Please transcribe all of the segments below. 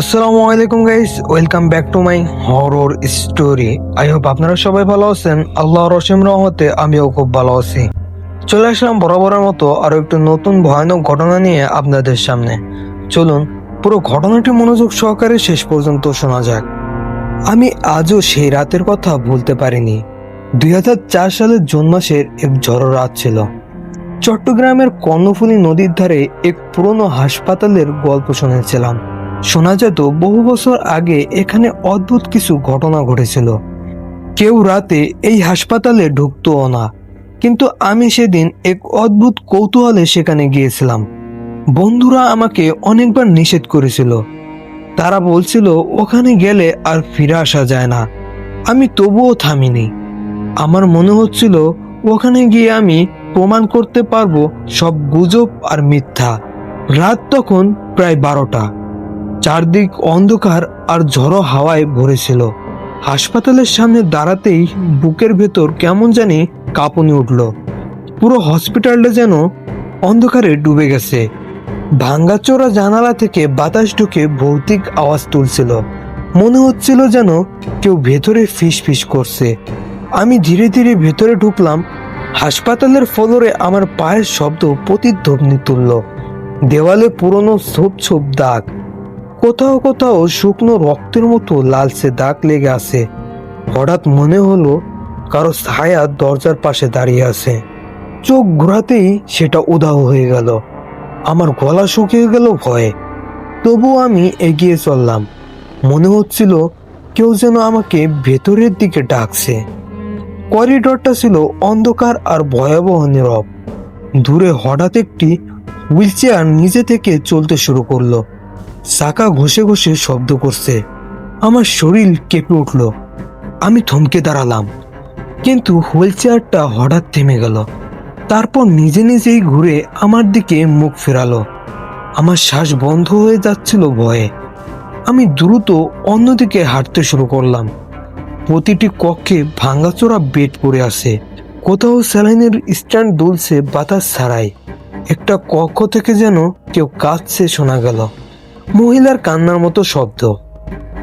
আসসালামু আলাইকুম guys welcome back to my horror story I hope আপনারা সবাই ভালো আছেন। আল্লাহর রসিম রহমতে আমিও খুব ভালো আছি। চলে আসলাম বরাবরের মতো আরও একটু নতুন ভয়ানক ঘটনা নিয়ে আপনাদের সামনে। চলুন, পুরো ঘটনাটি মনোযোগ সহকারে শেষ পর্যন্ত শোনা যাক। আমি আজও সেই রাতের কথা ভুলতে পারিনি। দুই হাজার চার সালের জুন মাসের এক ঝড়ো রাত ছিল। চট্টগ্রামের কর্ণফুলী নদীর ধারে এক পুরনো হাসপাতালের গল্প শুনেছিলাম। শোনা যেত বহু বছর আগে এখানে অদ্ভুত কিছু ঘটনা ঘটেছিল। কেউ রাতে এই হাসপাতালে ঢুকতোও না। কিন্তু আমি সেদিন এক অদ্ভুত কৌতূহলে সেখানে গিয়েছিলাম। বন্ধুরা আমাকে অনেকবার নিষেধ করেছিল। তারা বলছিল, ওখানে গেলে আর ফিরে আসা যায় না। আমি তবুও থামিনি। আমার মনে হচ্ছিল, ওখানে গিয়ে আমি প্রমাণ করতে পারব সব গুজব আর মিথ্যা। রাত তখন প্রায় বারোটা। চারদিক অন্ধকার আর ঝড়ো হাওয়ায় ভরেছিল। হাসপাতালের সামনে দাঁড়াতেই বুকের ভেতর কেমন জানি কাঁপুনি উঠল। পুরো হসপিটালটা যেন অন্ধকারে ডুবে গেছে। ভাঙ্গাচোরা জানালা থেকে বাতাস ঢুকে ভৌতিক আওয়াজ তুলছিল। মনে হচ্ছিল যেন কেউ ভেতরে ফিস ফিস করছে। আমি ধীরে ধীরে ভেতরে ঢুকলাম। হাসপাতালের ফ্লোরে আমার পায়ের শব্দ প্রতিধ্বনি তুলল। দেওয়ালে পুরনো ছোপ ছোপ দাগ। কোথাও কোথাও শুকনো রক্তের মতো লালচে দাগ লেগে আছে। হঠাৎ মনে হলো কারও ছায়া দরজার পাশে দাঁড়িয়ে আছে। চোখ ঘোরাতেই সেটা উধাও হয়ে গেল। আমার গলা শুকিয়ে গেল ভয়ে। তবু আমি এগিয়ে চললাম। মনে হচ্ছিল কেউ যেন আমাকে ভেতরের দিকে ডাকছে। করিডরটা ছিল অন্ধকার আর ভয়াবহ নীরব। দূরে হঠাৎ একটি হুইলচেয়ার নিজে থেকে চলতে শুরু করল। চাকা ঘষে ঘষে শব্দ করছে। আমার শরীর কেঁপে উঠল। আমি থমকে দাঁড়ালাম। কিন্তু হুইল চেয়ারটা হঠাৎ থেমে গেল। তারপর নিজে নিজেই ঘুরে আমার দিকে মুখ ফেরালো। আমার শ্বাস বন্ধ হয়ে যাচ্ছিল ভয়ে। আমি দ্রুত অন্যদিকে হাঁটতে শুরু করলাম। প্রতিটি কক্ষে ভাঙাচোরা বেড পড়ে আছে। কোথাও স্যালাইনের স্ট্যান্ড দুলছে বাতাস ছাড়াই। একটা কক্ষ থেকে যেন কেউ কাঁদছে শোনা গেল। মহিলার কান্নার মতো শব্দ।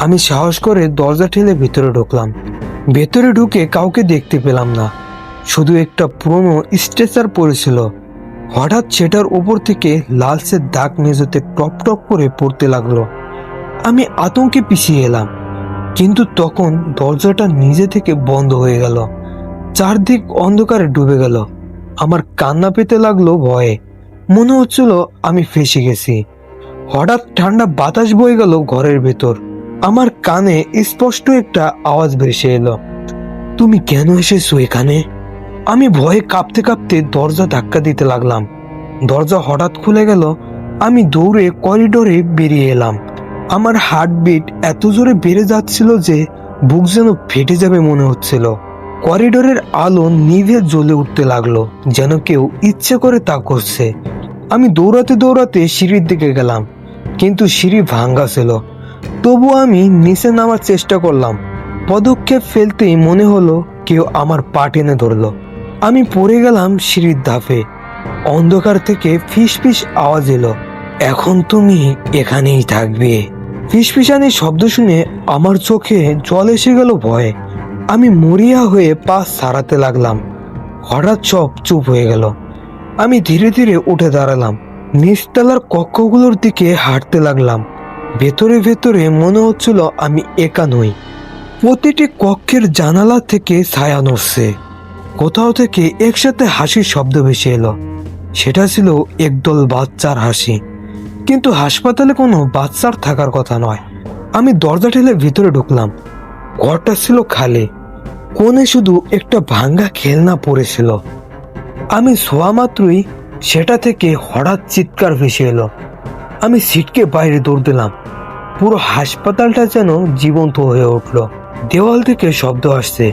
আমি সাহস করে দরজা ঠেলে ভেতরে ঢুকলাম। ভেতরে ঢুকে কাউকে দেখতে পেলাম না। শুধু একটা পুরনো স্ট্রেচার পড়েছিল। হঠাৎ সেটার উপর থেকে লালচে দাগ মেঝেতে টপ টপ করে পড়তে লাগল। আমি আতঙ্কে পিছিয়ে এলাম। কিন্তু তখন দরজাটা নিজে থেকে বন্ধ হয়ে গেল। চারদিক অন্ধকারে ডুবে গেল। আমার কান্না পেতে লাগল ভয়ে। মনে হচ্ছিল আমি ফেসে গেছি। হঠাৎ ঠান্ডা বাতাস বয়ে গেল ঘরের ভেতর। আমার কানে স্পষ্ট একটা আওয়াজ ভেসে এলো। তুমি কেন এসেছ এখানে? আমি ভয়ে কাঁপতে কাঁপতে দরজা ধাক্কা দিতে লাগলাম। দরজা হঠাৎ খুলে গেল। আমি দৌড়ে করিডোরে বেরিয়ে এলাম। আমার হার্টবিট এত জোরে বেড়ে যাচ্ছিল যে বুক যেন ফেটে যাবে মনে হচ্ছিল। করিডোরের আলো নিভে জ্বলে উঠতে লাগল, যেন কেউ ইচ্ছে করে তা করছে। আমি দৌড়াতে দৌড়াতে সিঁড়ির দিকে গেলাম। কিন্তু সিঁড়ি ভাঙ্গা ছিল। তবু আমি নিচে নামার চেষ্টা করলাম। পদক্ষেপ ফেলতেই মনে হলো কেউ আমার পা টেনে ধরলো। আমি পড়ে গেলাম সিঁড়ির ধাপে। অন্ধকার থেকে ফিস ফিস আওয়াজ এলো। এখন তুমি এখানেই থাকবে। ফিসফিসানি শব্দ শুনে আমার চোখে জল এসে গেল ভয়ে। আমি মরিয়া হয়ে পা সারাতে লাগলাম। হঠাৎ সব চুপ হয়ে গেল। আমি ধীরে ধীরে উঠে দাঁড়ালাম। নিচতলার কক্ষগুলোর দিকে হাঁটতে লাগলাম। ভেতরে ভেতরে মনে হচ্ছিল আমি একা নই। প্রতিটি কক্ষের জানালা থেকে ছায়া নড়ছে। কোথাও থেকে একসাথে হাসির শব্দ ভেসে এলো। সেটা ছিল একদল বাচ্চার হাসি। কিন্তু হাসপাতালে কোনো বাচ্চার থাকার কথা নয়। আমি দরজা ঠেলে ভিতরে ঢুকলাম। ঘরটা ছিল খালি। কোণে শুধু একটা ভাঙ্গা খেলনা পড়েছিল। আমি শোয়া মাত্রই সেটা থেকে হঠাৎ চিৎকার ভেসে এলো। আমি সিটকে বাইরে দৌড় দিলাম। পুরো হাসপাতালটা যেন জীবন্ত হয়ে উঠল। দেওয়াল থেকে শব্দ আসছে।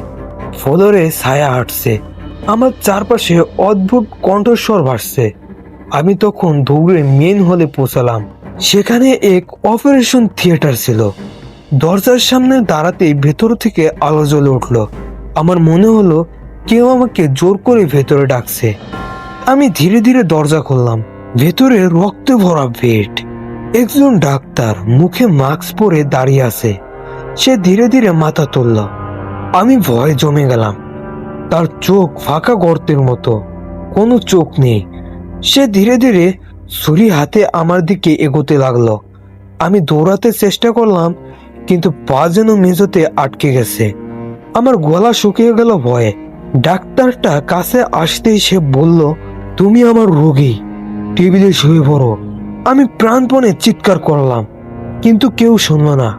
ফ্লোরে ছায়া হাঁটছে। আমার চারপাশে অদ্ভুত কণ্ঠস্বর ভাসছে আমি তখন দৌড়ে মেন হলে পৌঁছালাম। সেখানে এক অপারেশন থিয়েটার ছিল। দরজার সামনে দাঁড়াতেই ভেতর থেকে আলো জ্বলে উঠল। আমার মনে হলো কেউ আমাকে জোর করে ভেতরে ডাকছে। আমি ধীরে ধীরে দরজা খুললাম। ভেতরে রক্তে ভরা বেড একজন ডাক্তার মুখে মাস্ক পরে দাঁড়িয়ে আছে। সে ধীরে ধীরে মাথা তুলল। আমি ভয়ে জমে গেলাম। তার চোখ ফাঁকা গর্তের মতো। কোনো চোখ নেই। সে ধীরে ধীরে ছুরি হাতে আমার দিকে এগোতে লাগল। আমি দৌড়াতে চেষ্টা করলাম, কিন্তু পা যেন মেঝোতে আটকে গেছে। আমার গলা শুকিয়ে গেল ভয়ে। ডাক্তারটা কাছে আসতেই সে বলল তুমি আমার রোগী। টেবিলে শুয়ে পড়ো। আমি প্রাণপণে চিৎকার করলাম। কিন্তু কেউ শুনল না।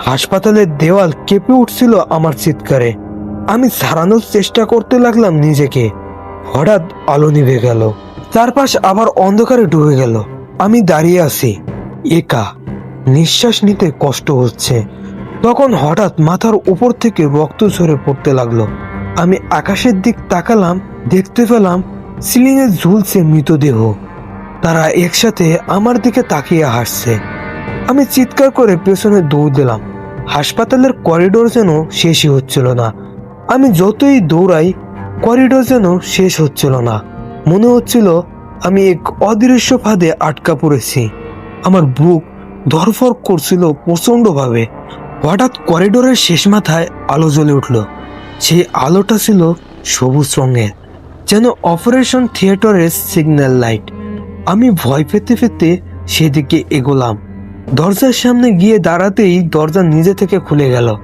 হাসপাতালের দেওয়াল কেঁপে উঠছিল আমার চিৎকারে। আমি সারানোর চেষ্টা করতে লাগলাম নিজেকে। হঠাৎ আলো নিভে গেল। চারপাশ আবার অন্ধকারে ডুবে গেল। আমি দাঁড়িয়ে আছি। একা। নিঃশ্বাস নিতে কষ্ট হচ্ছে। তখন হঠাৎ মাথার উপর থেকে রক্ত ঝরে পড়তে লাগল। আমি আকাশের দিক তাকালাম, দেখতে পেলাম সিলিংয়ে ঝুলছে মৃতদেহ। তারা একসাথে আমার দিকে তাকিয়ে হাসছে। আমি চিৎকার করে পেছনে দৌড় দিলাম। হাসপাতালের করিডোর যেন শেষই হচ্ছিল না। আমি যতই দৌড়াই, করিডোর যেন শেষ হচ্ছিল না। মনে হচ্ছিল আমি এক অদৃশ্য ফাঁদে আটকা পড়েছি। আমার বুক ধরফর করছিল প্রচণ্ডভাবে। হঠাৎ করিডোরের শেষ মাথায় আলো জ্বলে উঠল। সেই আলোটা ছিল সবুজ রঙের। যেন অপারেশন থিয়েটারের সিগন্যাল লাইট। আমি ভয় পেতে পেতে সেদিকে এগোলাম। দরজার সামনে গিয়ে দাঁড়াতেই দরজা নিজে থেকে খুলে গেল।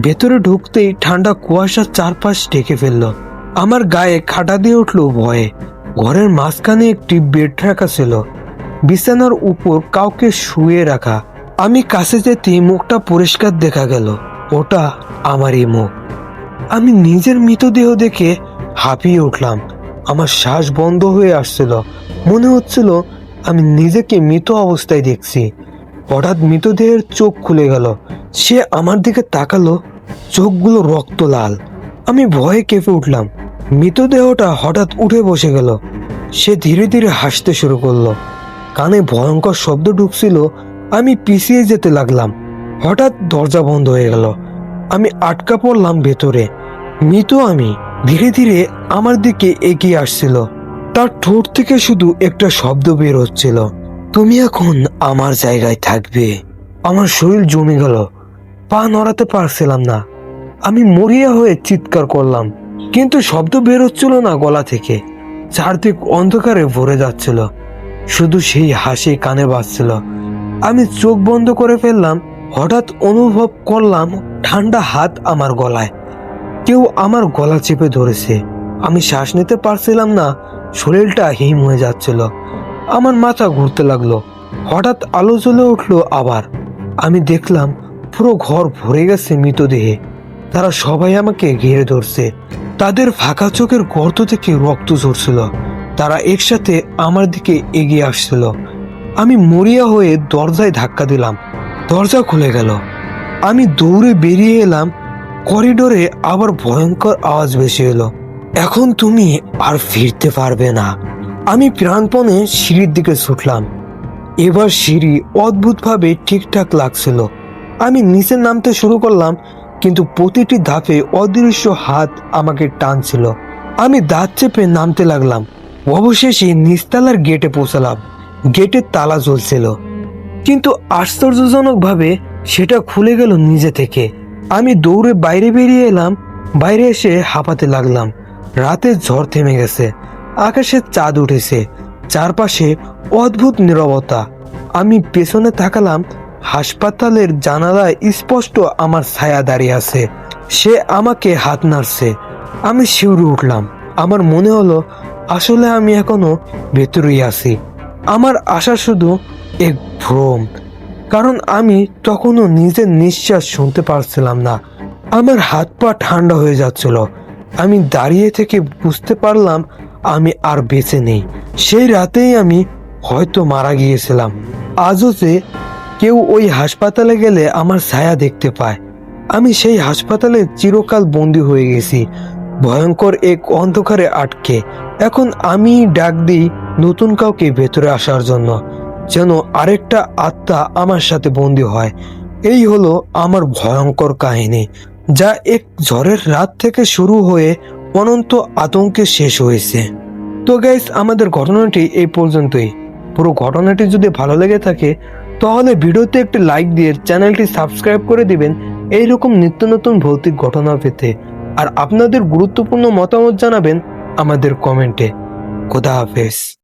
ভেতরে ঢুকতেই ঠান্ডা কুয়াশা চারপাশ ঢেকে ফেলল। আমার গায়ে খাটা দিয়ে উঠল ভয়ে। ঘরের মাঝখানে একটি বেড রাখা ছিল। বিছানার উপর কাউকে শুয়ে রাখা। আমি কাছে যেতে মুখটা পরিষ্কার দেখা গেল। ওটা আমারই মুখ। আমি নিজের মৃতদেহ দেখে হাঁপিয়ে উঠলাম। আমার শ্বাস বন্ধ হয়ে আসছিল। মনে হচ্ছিল আমি নিজেকে মৃত অবস্থায় দেখছি। হঠাৎ মৃতদেহের চোখ খুলে গেল। সে আমার দিকে তাকালো। চোখগুলো রক্ত লাল। আমি ভয়ে কেঁপে উঠলাম। মৃতদেহটা হঠাৎ উঠে বসে গেল। সে ধীরে ধীরে হাসতে শুরু করল। কানে ভয়ঙ্কর শব্দ ঢুকছিল। আমি পিছিয়ে যেতে লাগলাম। হঠাৎ দরজা বন্ধ হয়ে গেল। আমি আটকা পড়লাম ভেতরে। মৃত আমি। ধীরে ধীরে আমার দিকে এগিয়ে আসছিল। তার ঠোঁট থেকে শুধু একটা শব্দ বের হচ্ছিল। তুমি এখন আমার জায়গায় থাকবে। আমার শরীর জমে গেল। পা নড়াতে পারছিলাম না। আমি মরিয়া হয়ে চিৎকার করলাম, কিন্তু শব্দ বের হচ্ছিল না গলা থেকে। চারদিক অন্ধকারে ভরে যাচ্ছিল। শুধু সেই হাসি কানে বাজছিল। আমি চোখ বন্ধ করে ফেললাম, হঠাৎ অনুভব করলাম ঠান্ডা হাত আমার গলায়। কেউ আমার গলা চেপে ধরেছে। আমি শ্বাস নিতে পারছিলাম না, শরীরটা হিম হয়ে যাচ্ছিল। আমার মাথা ঘুরতে লাগল। হঠাৎ আলো জ্বলে উঠল আবার। আমি দেখলাম পুরো ঘর ভরে গেছে মৃতদেহে। তারা সবাই আমাকে ঘিরে ধরছে। তাদের ফাঁকা চোখের গর্ত থেকে রক্ত ঝরছিল। তারা একসাথে আমার দিকে এগিয়ে আসছিল। আমি মরিয়া হয়ে দরজায় ধাক্কা দিলাম। দরজা খুলে গেল। আমি দৌড়ে বেরিয়ে এলাম করিডোরে আবার ভয়ঙ্কর আওয়াজ ভেসে এলো। এখন তুমি আর ফিরতে পারবে না। আমি প্রাণপণে সিঁড়ির দিকে ছুটলাম। এবার সিঁড়ি অদ্ভুতভাবে ঠিকঠাক লাগছিল। আমি নিচে নামতে শুরু করলাম, কিন্তু প্রতিটি ধাপে অদৃশ্য হাত আমাকে টানছিল। আমি দাঁত চেপে নামতে লাগলাম। অবশেষে নিস্তালার গেটে পৌঁছালাম। গেটের তালা ঝুলছিল কিন্তু আশ্চর্যজনকভাবে সেটা খুলে গেল নিজে থেকে। আমি দৌড়ে বাইরে বেরিয়ে এলাম, বাইরে এসে হাঁপাতে লাগলাম। রাতে ঝড় থেমে গেছে, আকাশে চাঁদ উঠেছে, চারপাশে অদ্ভুত নীরবতা। আমি পেছনে তাকালাম, হাসপাতালের জানালায় স্পষ্ট আমার ছায়া দাঁড়িয়ে আছে। সে আমাকে হাত নাড়ছে। আমি শিউরে উঠলাম। আমার মনে হলো, আসলে আমি এখনও ভেতরেই আছি। আমার আশা শুধু এক ভ্রম। কারণ আমি তখনও নিজের নিঃশ্বাস শুনতে পারছিলাম না। আমার হাত পা ঠান্ডা হয়ে যাচ্ছিল। আমি দাঁড়িয়ে থেকে বুঝতে পারলাম আমি আর বেঁচে নেই। সেই রাতেই আমি হয়তো মারা গিয়েছিলাম। আজও যে কেউ ওই হাসপাতালে গেলে আমার ছায়া দেখতে পায়। আমি সেই হাসপাতালে চিরকাল বন্দী হয়ে গেছি। ভয়ঙ্কর এক অন্ধকারে আটকে। এখন আমি ডাক দিই নতুন কাউকে ভেতরে আসার জন্য। যেন আরেকটা আত্মা আমার সাথে বন্দী হয়। এই হলো আমার ভয়ঙ্কর কাহিনী, যা এক ঝড়ের রাত থেকে শুরু হয়ে অনন্ত আতঙ্কে শেষ হয়েছে। তো গাইস আমাদের ঘটনাটি এই পর্যন্তই। পুরো ঘটনাটি যদি ভালো লেগে থাকে, তাহলে ভিডিওতে একটি লাইক দিয়ে চ্যানেলটি সাবস্ক্রাইব করে দিবেন এইরকম নিত্য নতুন ভৌতিক ঘটনা পেতে। আর আপনাদের গুরুত্বপূর্ণ মতামত জানাবেন আমাদের কমেন্টে। খোদা হাফেজ।